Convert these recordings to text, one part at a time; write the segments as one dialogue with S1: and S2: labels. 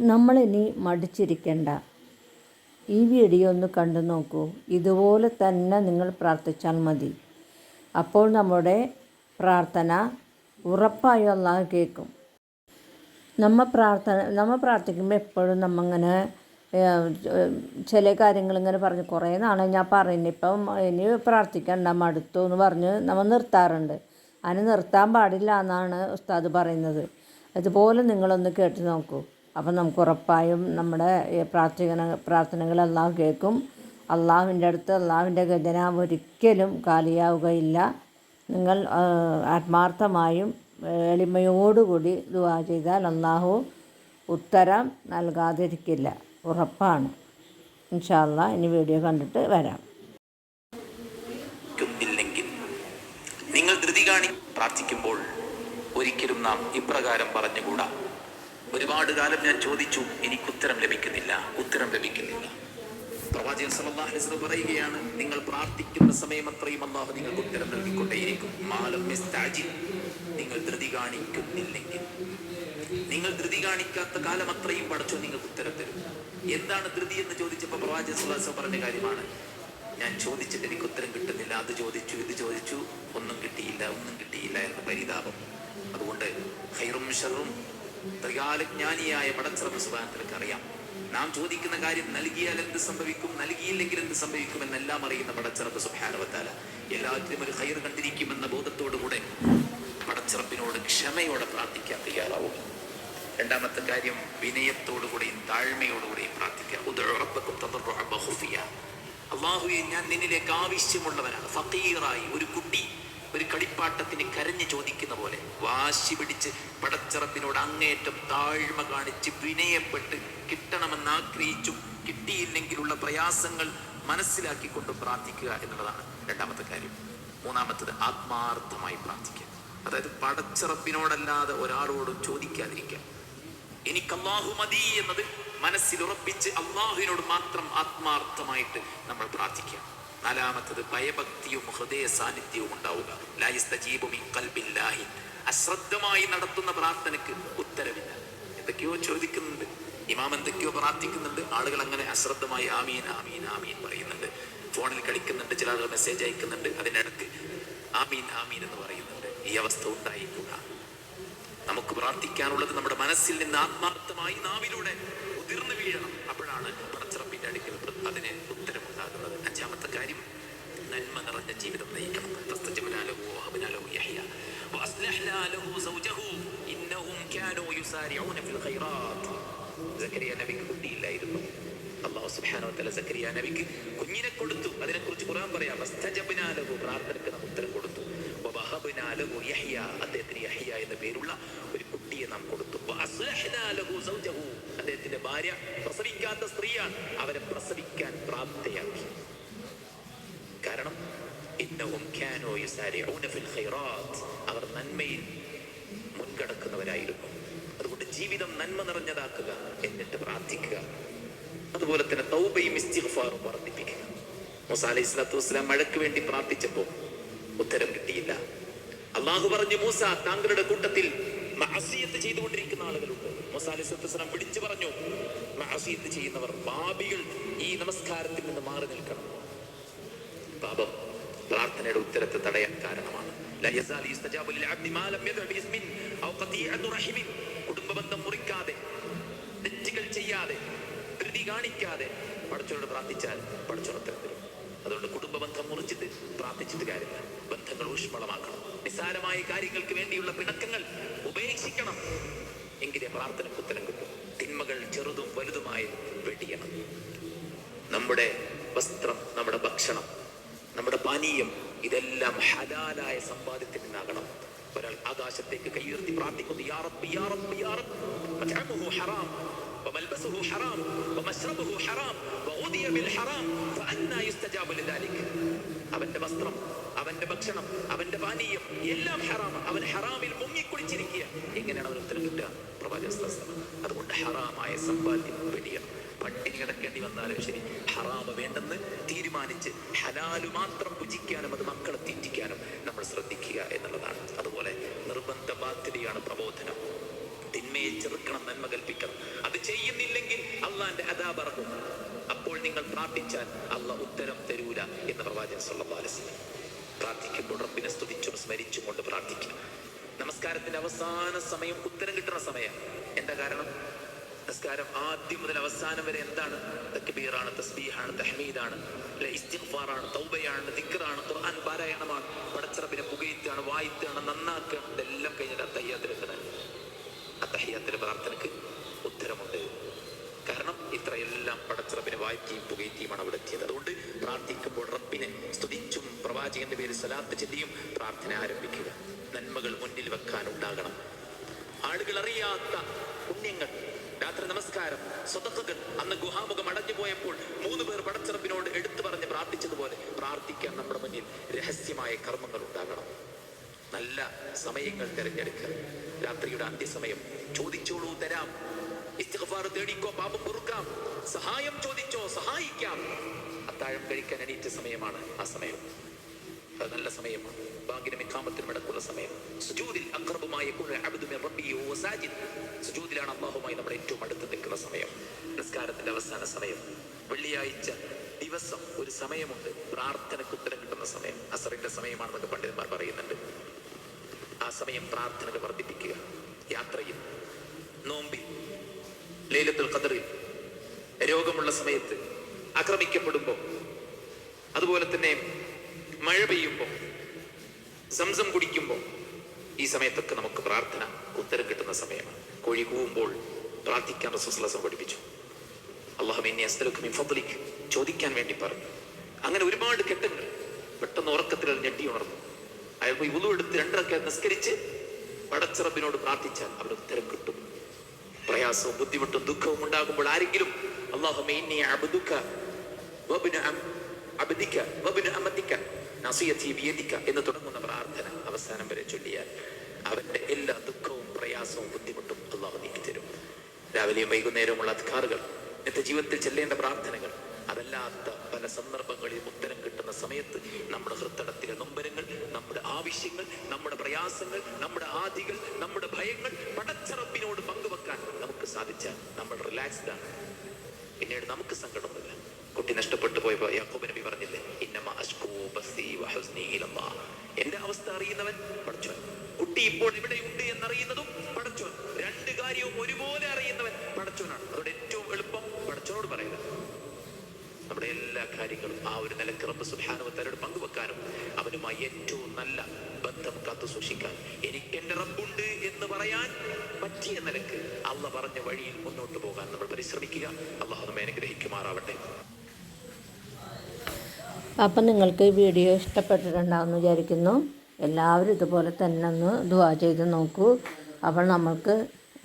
S1: നമ്മളിനി മടിച്ചിരിക്കണ്ട. ഈ വീഡിയോ ഒന്ന് കണ്ടു നോക്കൂ. ഇതുപോലെ തന്നെ നിങ്ങൾ പ്രാർത്ഥിച്ചാൽ മതി. അപ്പോൾ നമ്മുടെ പ്രാർത്ഥന ഉറപ്പായും അള്ളാഹ് കേൾക്കും നമ്മ പ്രാർത്ഥന നമ്മ പ്രാർത്ഥിക്കുമ്പോൾ എപ്പോഴും നമ്മങ്ങനെ ചില കാര്യങ്ങൾ ഇങ്ങനെ പറഞ്ഞ്. കുറേ നാളെ ഞാൻ പറയുന്നത് ഇപ്പം ഇനി പ്രാർത്ഥിക്കണ്ട മടുത്തു എന്ന് പറഞ്ഞ് നമ്മൾ നിർത്താറുണ്ട്. അതിന് നിർത്താൻ പാടില്ല എന്നാണ് ഉസ്താദ് പറയുന്നത്. അതുപോലെ നിങ്ങളൊന്ന് കേട്ട് നോക്കൂ. അപ്പം നമുക്ക് ഉറപ്പായും നമ്മുടെ പ്രാർത്ഥന പ്രാർത്ഥനകൾ അള്ളാഹു കേൾക്കും. അള്ളാഹുവിന്റെ അടുത്ത് അള്ളാഹുവിന്റെ ഖജനാവ് ഒരിക്കലും കാലിയാവുകയില്ല. നിങ്ങൾ ആത്മാർത്ഥമായും എളിമയോടുകൂടി ദുവാ ചെയ്താൽ അള്ളാഹു ഉത്തരം നൽകാതിരിക്കില്ല. ഉറപ്പാണ്. ഇൻഷാല്ല ഇനി വീഡിയോ കണ്ടിട്ട് വരാം.
S2: ഇല്ലെങ്കിൽ നിങ്ങൾ ധൃതി കാണി പ്രാർത്ഥിക്കുമ്പോൾ ഒരിക്കലും നാം ഇപ്രകാരം പറഞ്ഞുകൂടാ? ഒരുപാട് കാലം ഞാൻ ചോദിച്ചു എനിക്ക് ഉത്തരം ലഭിക്കുന്നില്ല ഉത്തരം ലഭിക്കുന്നില്ല. പ്രവാചകൻ വസല്ലം പറയുകയാണ് നിങ്ങൾ പ്രാർത്ഥിക്കുന്ന സമയം അത്രയും അള്ളാഹു നിങ്ങൾക്ക് ഉത്തരം നൽകിക്കൊണ്ടേയിരിക്കും. നിങ്ങൾ ധൃതി കാണിക്കുന്നില്ലെങ്കിൽ. നിങ്ങൾ ധൃതി കാണിക്കാത്ത കാലം അത്രയും പടച്ചോ നിങ്ങൾക്ക് ഉത്തരം തരും. എന്താണ് ധൃതി എന്ന് ചോദിച്ചപ്പോൾ പ്രവാചകൻ വസല്ലം പറഞ്ഞ കാര്യമാണ് ഞാൻ ചോദിച്ചിട്ട് എനിക്ക് ഉത്തരം കിട്ടുന്നില്ല അത് ചോദിച്ചു ഇത് ചോദിച്ചു ഒന്നും കിട്ടിയില്ല ഒന്നും കിട്ടിയില്ല എന്ന് പരിതാപം. അതുകൊണ്ട് ഹൈറും ഷറും ത്രികാലജ്ഞാനിയായ പടച്ചിറപ്പ് സുബാനത്തിലേക്ക് അറിയാം നാം ചോദിക്കുന്ന കാര്യം നൽകിയാൽ എന്ത് സംഭവിക്കും? നൽകിയില്ലെങ്കിൽ എന്ത് സംഭവിക്കും എന്നെല്ലാം അറിയുന്ന പടച്ചിറപ്പ് സുബാനവത്താല എല്ലാത്തിനും ഒരു ഹൈർ കണ്ടിരിക്കുമെന്ന ബോധത്തോടുകൂടെ പടച്ചിറപ്പിനോട് ക്ഷമയോടെ പ്രാർത്ഥിക്കാൻ തയ്യാറാവും രണ്ടാമത്തെ കാര്യം വിനയത്തോടുകൂടിയും താഴ്മയോടുകൂടിയും പ്രാർത്ഥിക്കുക തദറുഅ ബഖുഫിയ. അള്ളാഹുവെ ഞാൻ നിന്നിലേക്ക് ആവശ്യമുള്ളവനാണ്. ഫക്കീറായി ഒരു ഒരു കളിപ്പാട്ടത്തിന് കരഞ്ഞു ചോദിക്കുന്ന പോലെ വാശി പിടിച്ച് പടച്ചിറപ്പിനോട് അങ്ങേറ്റം താഴ്മ കാണിച്ച് വിനയപ്പെട്ട് കിട്ടണമെന്ന് ആഗ്രഹിച്ചു കിട്ടിയില്ലെങ്കിലുള്ള പ്രയാസങ്ങൾ മനസ്സിലാക്കിക്കൊണ്ട് പ്രാർത്ഥിക്കുക എന്നുള്ളതാണ് രണ്ടാമത്തെ കാര്യം. മൂന്നാമത്തത് ആത്മാർത്ഥമായി പ്രാർത്ഥിക്കുക. അതായത് പടച്ചിറപ്പിനോടല്ലാതെ ഒരാളോടും ചോദിക്കാതിരിക്കുക. എനിക്ക് അള്ളാഹു മതി എന്നത് മനസ്സിൽ ഉറപ്പിച്ച് അള്ളാഹുവിനോട് മാത്രം ആത്മാർത്ഥമായിട്ട് നമ്മൾ പ്രാർത്ഥിക്കുക. നാലാമത്തത് ഭയഭക്തിയും ഹൃദയ സാന്നിധ്യവും ഉണ്ടാവുക ലായിസ്തജീബു. അശ്രദ്ധമായി നടത്തുന്ന പ്രാർത്ഥനയ്ക്ക് ഉത്തരവില്ല. എന്തൊക്കെയോ ചോദിക്കുന്നുണ്ട്. ഇമാം എന്തൊക്കെയോ പ്രാർത്ഥിക്കുന്നുണ്ട്. ആളുകൾ അങ്ങനെ അശ്രദ്ധമായി ആമീൻ ആമീൻ ആമീൻ പറയുന്നുണ്ട്. ഫോണിൽ കളിക്കുന്നുണ്ട് ചില ആളുകൾ മെസ്സേജ് അയക്കുന്നുണ്ട്. അതിനിടക്ക് ആമീൻ ആമീൻ എന്ന് പറയുന്നുണ്ട്. ഈ അവസ്ഥ ഉണ്ടായിരിക്കുക നമുക്ക് പ്രാർത്ഥിക്കാനുള്ളത് നമ്മുടെ മനസ്സിൽ നിന്ന് ആത്മാർത്ഥമായി നാവിലൂടെ ഉതിർന്നു വീഴണം. അപ്പോഴാണ് جيبت الضيق فاستجبنا له وهبنا له يحيى وأصلحنا له زوجه انهم كانوا يسارعون في الخيرات زكريا نبيك قلني الى إذنه الله سبحانه وتعالى زكريا نبيك كنينك قلتو أدنا كرج قرآن بريا فاستجبنا له برادر كنا مدر قلتو وبهبنا له يحيى أدتني يحيى إن بيرولا കുട്ടിയെ നാം കൊടുത്തു അദ്ദേഹത്തിന്റെ ഭാര്യ പ്രസവിക്കാത്ത സ്ത്രീയാണ് അവരെ പ്രസവിക്കാൻ പ്രാപ്തയാക്കി കാനൂ യുസാരിഊന ഫിൽ ഖൈറാത്ത് അവർ നന്മയിൽ മുൻകടക്കുന്നവരായിരുന്നു. അതുകൊണ്ട് ജീവിതം നന്മ നിറഞ്ഞതാക്കുക എന്നിട്ട് പ്രാർത്ഥിക്കുക. അതുപോലെ തന്നെ തൗബയും ഇസ്തിഗ്ഫാറും വർദ്ധിപ്പിക്കുക. മൂസ അലൈഹി സ്വലാത്തു വസ്സലാം മഴയ്ക്ക് വേണ്ടി പ്രാർത്ഥിച്ചപ്പോൾ ഉത്തരം കിട്ടിയില്ല. അള്ളാഹു പറഞ്ഞു മൂസ താങ്കളുടെ കൂട്ടത്തിൽ മഅസിയത്ത് ചെയ്തുകൊണ്ടിരിക്കുന്ന ആളുകളുണ്ട്. മൂസ അലൈഹി സ്വലാത്തു വസ്സലാം വിളിച്ചു പറഞ്ഞു മഅസിയത്ത് ചെയ്യുന്നവർ പാപികൾ ഈ നമസ്കാരത്തിൽ നിന്ന് മാറി നിൽക്കണം. പാപം. പ്രാർത്ഥനയുടെ ഉത്തരത്തെ തടയാൻ കാരണമാണ്. കുടുംബബന്ധം മുറിക്കാതെ തെറ്റുകൾ ചെയ്യാതെ ധൃതി കാണിക്കാതെ പടച്ചോട് പ്രാർത്ഥിച്ചാൽ പടച്ചോടത്തരത്തിലും അതുകൊണ്ട് കുടുംബ ബന്ധം മുറിച്ചിട്ട് പ്രാർത്ഥിച്ചിട്ട് കാര്യമില്ല. ബന്ധങ്ങൾ ഊഷ്മളമാക്കണം. നിസ്സാരമായ കാര്യങ്ങൾക്ക് വേണ്ടിയുള്ള പിണക്കങ്ങൾ ഉപേക്ഷിക്കണം. എങ്കിലേ പ്രാർത്ഥന ഉത്തരം കിട്ടും. തിന്മകൾ ചെറുതും വലുതുമായി വെടിയണം. നമ്മുടെ വസ്ത്രം നമ്മുടെ ഭക്ഷണം നമ്മുടെ പാനീയം ഇതെല്ലാം ഹലാലായ സമ്പാദ്യത്തിൽ നിന്നാകണം ഒരാൾ ആകാശത്തേക്ക് കൈയുയർത്തി പ്രാർത്ഥിക്കുന്നു യാ റബ്ബി യാ റബ്ബി യാ റബ്ബ് മത്അമുഹു ഹറാം وملبسه حرام ومشربه حرام وغذي بالحرام فأنا يستجاب لذلك അവന്റെ വസ്ത്രം അവന്റെ ഭക്ഷണം അവന്റെ പാനീയം എല്ലാം ഹറാമാണ് അവൻ ഹറാമിൽ മുങ്ങിക്കുളിച്ചിരിക്കുക എങ്ങനെയാണ് അവൻ ഉത്തരം കിട്ടുക പ്രവാചക സ്വലം. അതുകൊണ്ട് ഹറാമായ സമ്പാദ്യം വെടിയണം പട്ടിണി കിടക്കേണ്ടി വന്നാലും ശരി. ഹറാമ് വേണ്ടെന്ന് തീരുമാനിച്ച് ഹലാലു മാത്രം പുജിക്കാനും അത് മക്കളെ തീറ്റിക്കാനും നമ്മൾ ശ്രദ്ധിക്കുക എന്നുള്ളതാണ്. അതുപോലെ നിർബന്ധ ബാധ്യതയാണ് പ്രബോധനം. തിന്മയെ ചെറുക്കണം നന്മ കൽപ്പിക്കണം. അത് ചെയ്യുന്നില്ലെങ്കിൽ അള്ളാന്റെ അതാ പറഞ്ഞു അപ്പോൾ നിങ്ങൾ പ്രാർത്ഥിച്ചാൽ അല്ല ഉത്തരം തരൂല എന്ന് പ്രവാചകൻ വസല്ലം പ്രാർത്ഥിക്കുമ്പോൾ റബ്ബിനെ സ്തുതിച്ചും സ്മരിച്ചും കൊണ്ട് പ്രാർത്ഥിക്കുക. നമസ്കാരത്തിന്റെ അവസാന സമയം ഉത്തരം കിട്ടുന്ന സമയം എന്താ കാരണം? നമസ്കാരം ആദ്യം മുതൽ അവസാനം വരെ എന്താണ്? തക്ബീറാണ് തസ്ബീഹാണ് തഹ്മീദാണ്. ഇസ്തിഗ്ഫാറാണ് തൗബയാണ് ദിക്റാണ് ഖുർആൻ പാരായണമാണ്. പടച്ചറപ്പിനെ പുകയത്താണ് വായിത്താണ് നന്നാക്കുകയാണ്. ഇതെല്ലാം കഴിഞ്ഞിട്ട് അത്തയ്യാത്തിലെത്തണം അത്തഹ്യാത്തിന്റെ പ്രാർത്ഥനക്ക് ഉത്തരമുണ്ട്. കാരണം ഇത്രയെല്ലാം പടച്ചറപ്പിനെ വായിക്കുകയും പുകയത്തിയുമാണ് അവിടെ എത്തിയത്. അതുകൊണ്ട് പ്രാർത്ഥിക്കുമ്പോൾ റബ്ബിനെ സ്തുതിച്ചും പ്രവാചകന്റെ പേര് സലാത്ത് ചെല്ലിയും പ്രാർത്ഥന ആരംഭിക്കുക. നന്മകൾ മുന്നിൽ വെക്കാൻ ഉണ്ടാകണം ആളുകൾ അറിയാത്ത പുണ്യങ്ങൾ രാത്രി നമസ്കാരം. സ്വതക്കകൾ അന്ന് ഗുഹാമുഖം അടഞ്ഞു പോയപ്പോൾ മൂന്ന് പേർ പടച്ചിറപ്പിനോട് എടുത്തു പറഞ്ഞ് പ്രാർത്ഥിച്ചതുപോലെ പ്രാർത്ഥിക്കാൻ നമ്മുടെ മുന്നിൽ രഹസ്യമായ കർമ്മങ്ങൾ ഉണ്ടാകണം. നല്ല സമയങ്ങൾ തിരഞ്ഞെടുക്കുക. രാത്രിയുടെ അന്ത്യസമയം ചോദിച്ചോളൂ തരാം. ഇസ്തിഗ്ഫാർ തേടിക്കോ പാപം പൊറുക്കാം. സഹായം ചോദിച്ചോ സഹായിക്കാം. അത്താഴം കഴിക്കാൻ അനീറ്റ സമയമാണ് ആ സമയം. അത് നല്ല സമയമാണ്. ബാങ്കിനും ഇഖാമത്തിനും ഇടക്കുള്ള സമയം. അക്രബുമായ സുജൂദിലാണ് അള്ളാഹുമായി നമ്മൾ ഏറ്റവും അടുത്ത് നിൽക്കുന്ന സമയം. നിസ്കാരത്തിന്റെ അവസാന സമയം. വെള്ളിയാഴ്ച ദിവസം ഒരു സമയമുണ്ട്. പ്രാർത്ഥനയ്ക്ക് ഉത്തരം കിട്ടുന്ന സമയം. അസറിന്റെ സമയമാണെന്നൊക്കെ പണ്ഡിതന്മാർ പറയുന്നുണ്ട്. ആ സമയം പ്രാർത്ഥനകൾ വർദ്ധിപ്പിക്കുക. യാത്രയിൽ നോമ്പിൽ ലൈലത്തുൽ ഖദറിൽ രോഗമുള്ള സമയത്ത് ആക്രമിക്കപ്പെടുമ്പോൾ അതുപോലെ തന്നെ മഴ പെയ്യുമ്പോൾ സംസം കുടിക്കുമ്പോൾ ഈ സമയത്തൊക്കെ നമുക്ക് പ്രാർത്ഥന ഉത്തരം കിട്ടുന്ന സമയമാണ് കോഴി കൂവുമ്പോൾ പ്രാർത്ഥിക്കാൻ റസൂസ്ലാസം പഠിപ്പിച്ചു. അള്ളാഹുവിനെ അസ്തലുക്കും ഫضലിക്ക് ചോദിക്കാൻ വേണ്ടി പറഞ്ഞു. അങ്ങനെ ഒരുപാട് കെട്ടുകൾ പെട്ടെന്ന് ഉറക്കത്തിൽ ഞെട്ടി ഉണർന്നു. അയാൾ പോയി ഉളു എടുത്ത് രണ്ടൊക്കെ നിസ്കരിച്ച് പടച്ചിറപ്പിനോട് പ്രാർത്ഥിച്ചാൽ അവിടെ ഉത്തരം കിട്ടും. പ്രയാസവും ബുദ്ധിമുട്ടും ദുഃഖവും ഉണ്ടാകുമ്പോൾ ആരെങ്കിലും അള്ളാഹുമേ ഇന്നി അബ്ദുക എന്ന് തുടങ്ങുന്ന പ്രാർത്ഥന അവസാനം വരെ ചൊല്ലിയാൽ അവന്റെ എല്ലാ ദുഃഖവും പ്രയാസവും ബുദ്ധിമുട്ടും അള്ളാഹു നീക്കി തരും. രാവിലെയും വൈകുന്നേരവുമുള്ള അധികാറുകൾ എന്റെ ജീവിതത്തിൽ ചെല്ലേണ്ട പ്രാർത്ഥനകൾ അതല്ലാത്ത പല സന്ദർഭങ്ങളിൽ ഉത്തരം കിട്ടുന്ന സമയത്ത് നമ്മുടെ ഹൃത്തടത്തിലെ നൊമ്പരങ്ങൾ നമ്മുടെ ആവശ്യങ്ങൾ നമ്മുടെ പ്രയാസങ്ങൾ നമ്മുടെ ആദികൾ നമ്മുടെ ഭയങ്ങൾ പടച്ചറപ്പിനോട് പങ്കുവെക്കാൻ നമുക്ക് സാധിച്ചാൽ നമ്മൾ റിലാക്സ്ഡ് ആണ്. പിന്നീട് നമുക്ക് സങ്കടമൊന്നുമില്ല കുട്ടി നഷ്ടപ്പെട്ടു പോയപ്പോ യാക്കോബ് നബി പറഞ്ഞില്ലേ ഇന്നമ. എന്റെ അവസ്ഥ അറിയുന്നവൻ പഠിച്ചു. കുട്ടി ഇപ്പോൾ ഇവിടെയുണ്ട് എന്നറിയുന്നതും പടച്ചോൻ രണ്ട് കാര്യവും ഒരുപോലെ അറിയുന്നവൻ പടച്ചോനാണ് അതോടെ ഏറ്റവും എളുപ്പം പടച്ചോനോട് പറയുക. നമ്മുടെ എല്ലാ കാര്യങ്ങളും ആ ഒരു നിലയ്ക്ക് റബ്ബ് സുബ്ഹാനഹുവതആലയോട് പങ്കുവെക്കാനും അവനുമായി ഏറ്റവും നല്ല ബന്ധം കാത്തു സൂക്ഷിക്കാൻ എനിക്ക് എന്റെ റബ്ബുണ്ട് എന്ന് പറയാൻ പറ്റിയ നിലയ്ക്ക് അള്ള പറഞ്ഞ വഴിയിൽ മുന്നോട്ട് പോകാൻ നമ്മൾ പരിശ്രമിക്കുക. അള്ളാഹു നമ്മെ അനുഗ്രഹിക്കുമാറാവട്ടെ.
S1: അപ്പം നിങ്ങൾക്ക് ഈ വീഡിയോ ഇഷ്ടപ്പെട്ടിട്ടുണ്ടാകുമെന്ന് വിചാരിക്കുന്നു. എല്ലാവരും ഇതുപോലെ തന്നെ ഒന്ന് ദുവാ ചെയ്ത് നോക്കൂ. അപ്പോൾ നമ്മൾക്ക്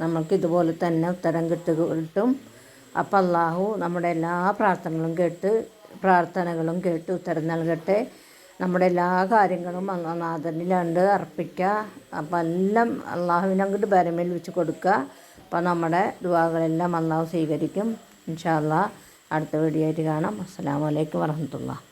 S1: നമ്മൾക്ക് ഇതുപോലെ തന്നെ ഉത്തരം കിട്ടും. അപ്പം അള്ളാഹു നമ്മുടെ എല്ലാ പ്രാർത്ഥനകളും കേട്ട് പ്രാർത്ഥനകളും കേട്ട് ഉത്തരം നൽകട്ടെ. നമ്മുടെ എല്ലാ കാര്യങ്ങളും നാഥനിലുണ്ട് അർപ്പിക്കുക അപ്പം എല്ലാം അള്ളാഹുവിനെ അങ്ങോട്ട് ബരമേൽ വെച്ച് കൊടുക്കുക അപ്പം നമ്മുടെ ദുവാകളെല്ലാം അള്ളാഹു സ്വീകരിക്കും. ഇൻഷാ അടുത്ത വീഡിയോ ആയിട്ട് കാണാം. അസ്സാം വലൈക്കും വരഹമത്തുള്ള